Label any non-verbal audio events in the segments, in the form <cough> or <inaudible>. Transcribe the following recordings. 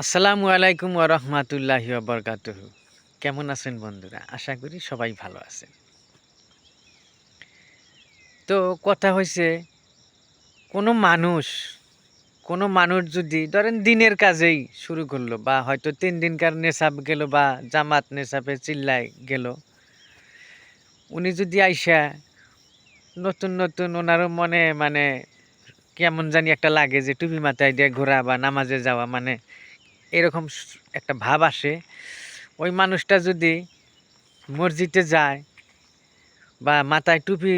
আসসালামু আলাইকুম ওরহমাতুল্লাহি বরকাত কেমন আছেন বন্ধুরা? আশা করি সবাই ভালো আছেন। তো কথা হয়েছে কোনো মানুষ কোনো মানুষ যদি, ধরেন দিনের কাজেই শুরু করল বা হয়তো তিন দিনকার নেশাব গেল বা জামাত নেশাবে চিল্লায় গেল, উনি যদি আইসা নতুন নতুন ওনারও মনে মানে কেমন জানি একটা লাগে যে টুপি মাথায় দিয়ে ঘোরা বা নামাজে যাওয়া মানে এরকম একটা ভাব আসে। ওই মানুষটা যদি মসজিদে যায় বা মাথায় টুপি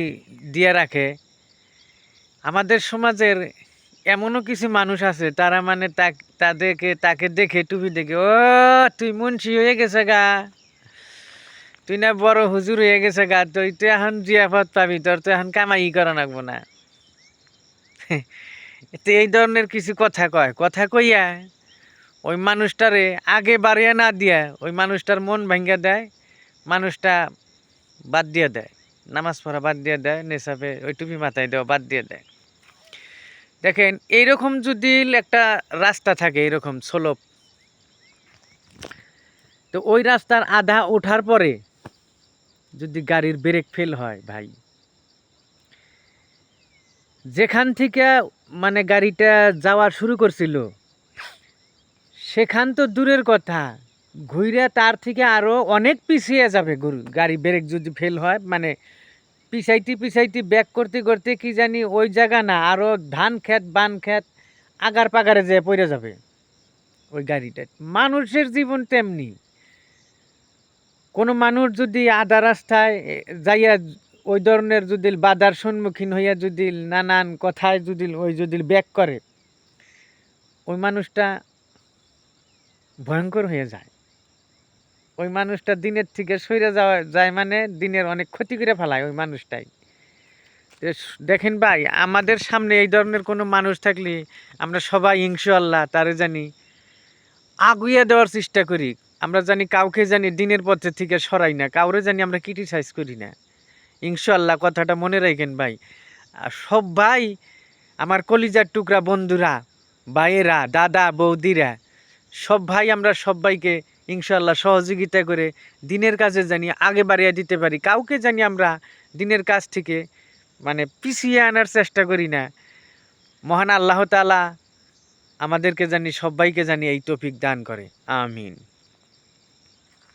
দিয়ে রাখে, আমাদের সমাজের এমনও কিছু মানুষ আছে, তারা মানে তাদেরকে, তাকে দেখে, টুপি দেখে, ও, তুই মুন্সি হয়ে গেছে গা। তুই না বড় হুজুর হয়ে গেছে গা। তুই তো এখন জিয়াফত পাবি, তোর তো এখন কামাই করা লাগবো না। <laughs> তো এই ধরনের কিছু কথা কয়, কথা কইয়া ওই মানুষটারে আগে বাড়িয়ে না দিয়া, ওই মানুষটার মন ভাঙ্গা দেয়, মানুষটা বাদ দিয়ে দেয়। নামাজ পড়া বাদ দিয়ে দেয় নেশাবে ওই টুপি মাথায় দেওয়া বাদ দিয়ে দেয়। দেখেন, এইরকম যদি একটা রাস্তা থাকে এরকম স্লোপ তো ওই রাস্তার আধা ওঠার পরে যদি গাড়ির ব্রেক ফেল হয় ভাই, যেখান থেকে মানে গাড়িটা যাওয়া শুরু করছিল সেখান তো দূরের কথা। ঘুরে তার থেকে আরও অনেক পিছিয়ে যাবে গরু। গাড়ি ব্রেক যদি ফেল হয় মানে পিছাইতে পিছাইতে ব্যাক করতে করতে কি জানি ওই জায়গা না আরও ধান খেত বান খেত আগার পাগারে যেয়ে পড়ে যাবে ওই গাড়িটা। মানুষের জীবন তেমনি। কোনো মানুষ যদি আধা রাস্তায় যাইয়া ওই ধরনের যদি বাধার সম্মুখীন হইয়া যদি নানান কথায় যদি ওই যদি ব্যাক করে, ওই মানুষটা ভয়ঙ্কর হয়ে যায়। ওই মানুষটা দিনের থেকে সইরে যাওয়া যায় মানে দিনের অনেক ক্ষতি করে ফেলায় ওই মানুষটাই। দেখেন ভাই, আমাদের সামনে এই ধরনের কোনো মানুষ থাকলে আমরা সবাই ইনশাল্লাহ তারে জানি আগুইয়া দেওয়ার চেষ্টা করি। আমরা জানি কাউকে জানি দিনের পথে থেকে সরাই না, কাউরে জানি আমরা ক্রিটিসাইজ করি না। ইনশাল্লাহ কথাটা মনে রাখেন ভাই। আর সব ভাই, আমার কলিজার টুকরা বন্ধুরা, ভাইয়েরা, দাদা, বৌদিরা সব ভাই আমরা সবাইকে ইনশাল্লাহ সহযোগিতা করে দিনের কাজে জানি আগে বাড়িয়ে দিতে পারি। কাউকে জানি আমরা দিনের কাজ থেকে মানে পিছিয়ে আনার চেষ্টা করি না। মহান আল্লাহ তালা আমাদেরকে জানি সবাইকে জানি এই টপিক দান করে। আমিন।